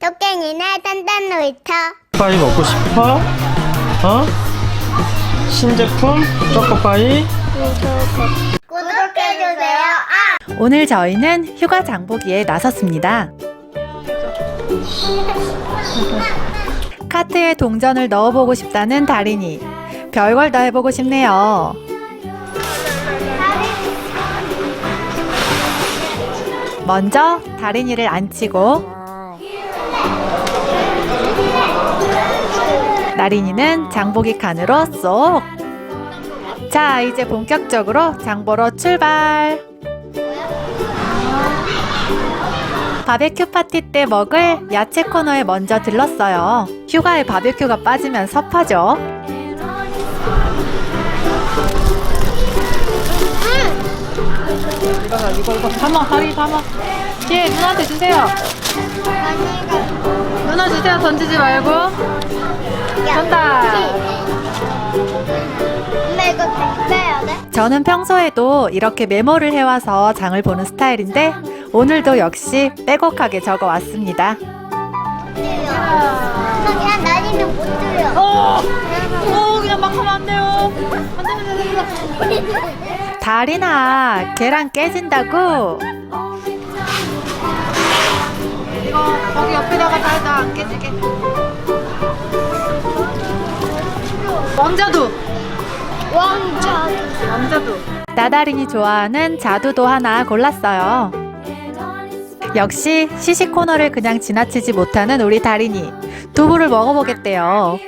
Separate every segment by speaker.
Speaker 1: 토깽이네 단단 놀이터
Speaker 2: 초코파이 먹고 싶어? 어? 신제품 초코파이
Speaker 1: 구독해주세요 아!
Speaker 3: 오늘 저희는 휴가 장보기에 나섰습니다. 카트에 동전을 넣어보고 싶다는 다린이. 별걸 다 해보고 싶네요. 먼저 다린이를 앉히고 나린이는 장보기 칸으로 쏙. 자, 이제 본격적으로 장보러 출발. 바베큐 파티 때 먹을 야채 코너에 먼저 들렀어요. 휴가에 바베큐가 빠지면 섭하죠. 이거 이거 담아 다리 담아. 예 누나한테 주세요. 누나 주세요 던지지 말고.
Speaker 1: 엄마 이거 돼?
Speaker 3: 저는 평소에도 이렇게 메모를 해와서 장을 보는 스타일인데 오늘도 역시 빼곡하게 적어 왔습니다.
Speaker 1: 그냥 나리는 못 들려
Speaker 3: 어, 어 그냥 막 하면 안 돼요. 안 안. 다리나 계란 깨진다고. 이거 거기 옆에다가 달다 안 깨지게. 왕자두.
Speaker 1: 왕자
Speaker 3: 왕자두. 나다린이 좋아하는 자두도 하나 골랐어요. 역시 시식 코너를 그냥 지나치지 못하는 우리 다린이. 두부를 먹어보겠대요.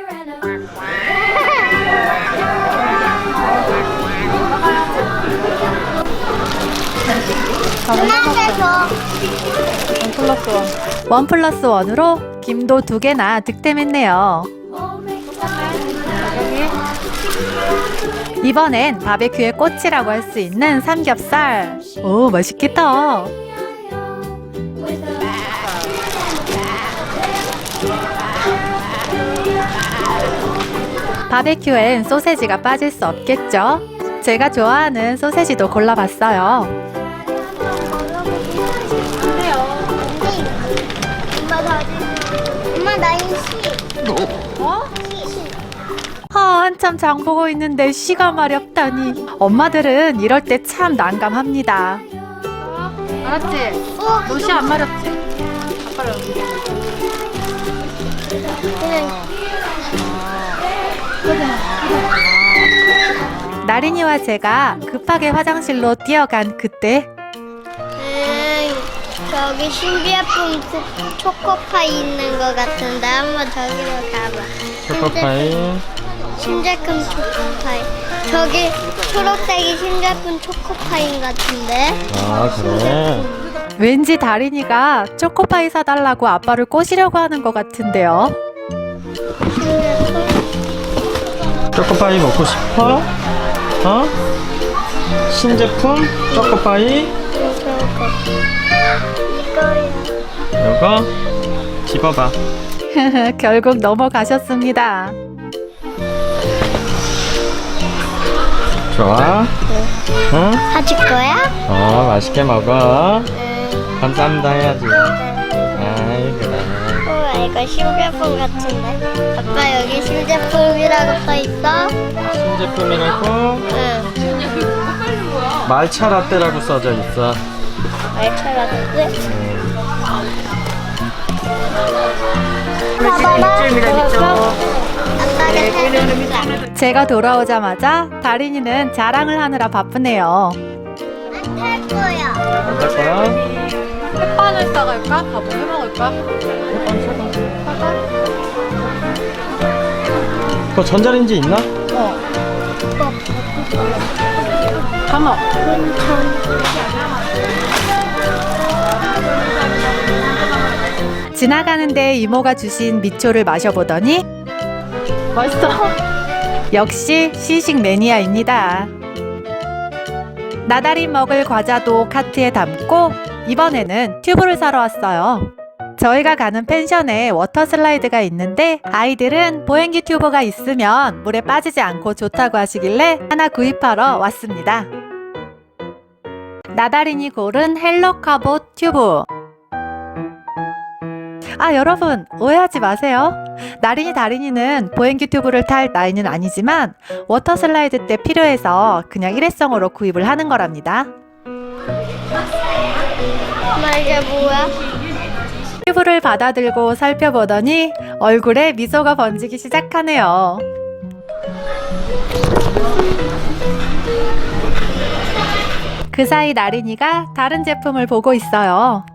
Speaker 3: 줘원 플러스 원으로 김도 두 개나 득템했네요. 이번엔 바베큐의 꽃이라고 할 수 있는 삼겹살. 오, 맛있겠다. 바베큐엔 소세지가 빠질 수 없겠죠? 제가 좋아하는 소세지도 골라봤어요.
Speaker 1: 엄마 나인 씨
Speaker 3: 어? 아, 한참 장 보고 있는데 시가 마렵다니. 엄마들은 이럴 때 참 난감합니다. 알았지?
Speaker 1: 어?
Speaker 3: 너 시 안 마렵지? 아빠를 나린이와 제가 급하게 화장실로 뛰어간 그때
Speaker 1: 음, 저기 신비한품 초코파이 있는 것 같은데 한번 저기로 가봐.
Speaker 2: 초코파이
Speaker 1: 신제품 초코파이. 저기 초록색이 신제품 초코파이인 같은데.
Speaker 2: 아 그래
Speaker 3: 왠지 다린이가 초코파이 사달라고 아빠를 꼬시려고 하는 것 같은데요.
Speaker 2: 초코파이 먹고 싶어? 어? 신제품 초코파이
Speaker 1: 이거야.
Speaker 2: 이거 집어봐
Speaker 3: 결국 넘어가셨습니다.
Speaker 2: 좋아 응?
Speaker 1: 사줄 거야?
Speaker 2: 어 맛있게 먹어
Speaker 1: 응.
Speaker 2: 감사합니다 해야지 아이 그래
Speaker 1: 우와, 이거 신제품 같은데. 아빠 여기 신제품이라고 써 있어?
Speaker 2: 신제품이라고
Speaker 1: 응.
Speaker 2: 말차 라떼라고 써져 있어
Speaker 1: 말차라는데?
Speaker 2: 일주일이라겠죠
Speaker 1: 아빠가 사줬어.
Speaker 3: 제가 돌아오자마자 다린이는 자랑을 하느라 바쁘네요.
Speaker 1: 안탈 거야.
Speaker 2: 안탈 거야?
Speaker 3: 햇반을 싸갈까? 밥을 해 먹을까?
Speaker 2: 그 전자레인지 있나?
Speaker 3: 가마. 지나가는데 이모가 주신 미초를 마셔보더니 맛있어. 역시 시식 매니아입니다. 나달이 먹을 과자도 카트에 담고 이번에는 튜브를 사러 왔어요. 저희가 가는 펜션에 워터 슬라이드가 있는데 아이들은 보행기 튜브가 있으면 물에 빠지지 않고 좋다고 하시길래 하나 구입하러 왔습니다. 나다린이 고른 헬로카보 튜브. 아, 여러분, 오해하지 마세요. 나린이 다린이는 보행기 튜브를 탈 나이는 아니지만 워터 슬라이드 때 필요해서 그냥 일회성으로 구입을 하는 거랍니다.
Speaker 1: 엄마 이게 뭐야?
Speaker 3: 튜브를 받아들고 살펴보더니 얼굴에 미소가 번지기 시작하네요. 그 사이 나린이가 다른 제품을 보고 있어요.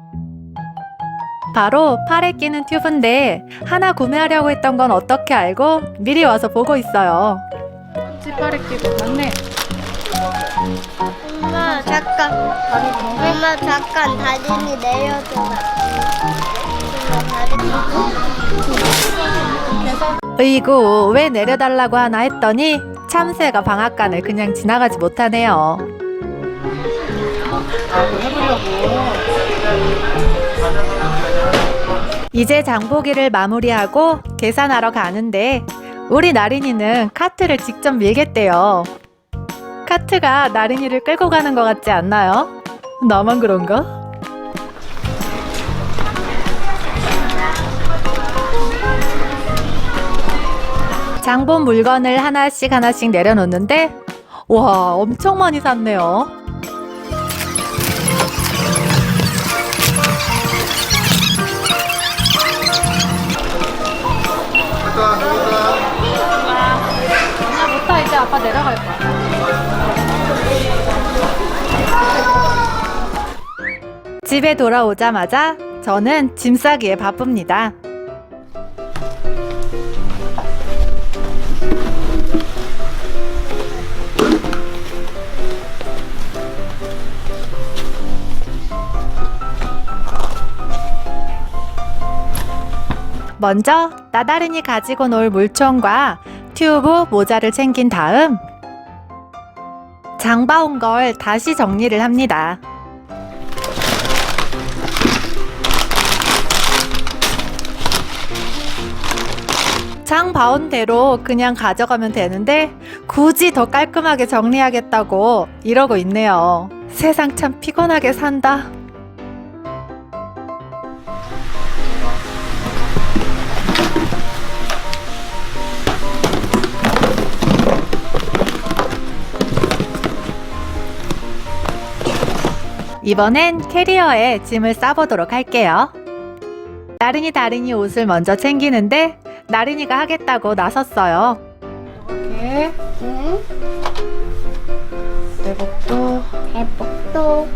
Speaker 3: 바로 팔에 끼는 튜브인데 하나 구매하려고 했던 건 어떻게 알고 미리 와서 보고 있어요.
Speaker 4: 찌파리 끼고 맞네.
Speaker 1: 엄마 잠깐. 엄마 잠깐 다리니 내려줘라. 엄마 다리.
Speaker 3: 으이구 왜 내려달라고 하나 했더니 참새가 방앗간을 그냥 지나가지 못하네요. 이제 장보기를 마무리하고 계산하러 가는데 우리 나린이는 카트를 직접 밀겠대요. 카트가 나린이를 끌고 가는 것 같지 않나요? 나만 그런가? 장본 물건을 하나씩 하나씩 내려놓는데 와 엄청 많이 샀네요.
Speaker 4: 아빠 내려갈 거야.
Speaker 3: 집에 돌아오자마자 저는 짐 싸기에 바쁩니다. 먼저 나다른이 가지고 놀 물총과 튜브, 모자를 챙긴 다음 장 봐온 걸 다시 정리를 합니다. 장 봐온 대로 그냥 가져가면 되는데 굳이 더 깔끔하게 정리하겠다고 이러고 있네요. 세상 참 피곤하게 산다. 이번엔 캐리어에 짐을 싸보도록 할게요. 나린이 다린이 옷을 먼저 챙기는데 나린이가 하겠다고 나섰어요.
Speaker 4: 이렇게
Speaker 1: 응?
Speaker 4: 내복도
Speaker 1: 대복도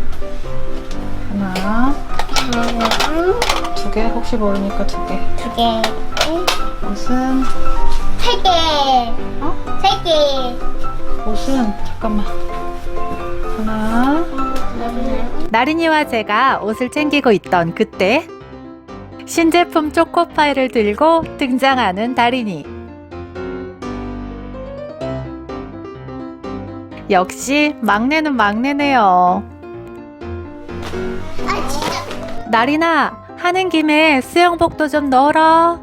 Speaker 4: 하나,
Speaker 1: 하나,
Speaker 4: 두 개. 혹시 모르니까 두 개.
Speaker 1: 두 개,
Speaker 4: 옷은
Speaker 1: 세 개. 어? 세 개.
Speaker 4: 옷은 잠깐만. 하나,
Speaker 3: 나 린이와 제가 옷을 챙기고 있던 그때 신제품 초코파이를 들고 등장하는 다린이. 역시 막내는 막내네요. 나린아, 하는 김에 수영복도 좀 넣어라.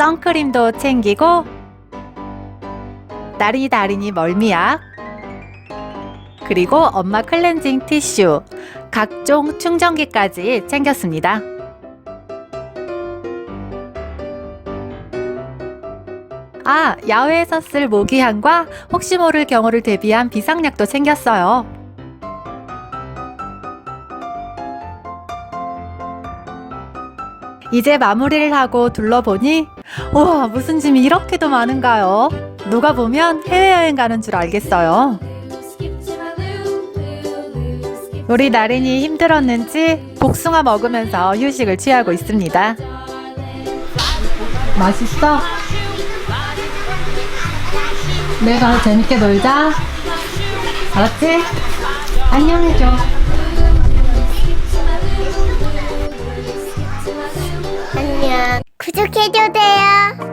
Speaker 3: 선크림도 챙기고 나린이 다린이 멀미약 그리고 엄마 클렌징 티슈 각종 충전기까지 챙겼습니다. 아, 야외에서 쓸 모기향과 혹시 모를 경우를 대비한 비상약도 챙겼어요. 이제 마무리를 하고 둘러보니 우와 무슨 짐이 이렇게도 많은가요? 누가 보면 해외여행 가는 줄 알겠어요. 우리 나린이 힘들었는지 복숭아 먹으면서 휴식을 취하고 있습니다. 맛있어? 내가 재밌게 놀자. 알았지? 안녕해줘.
Speaker 1: 안녕. 구독해줘세요.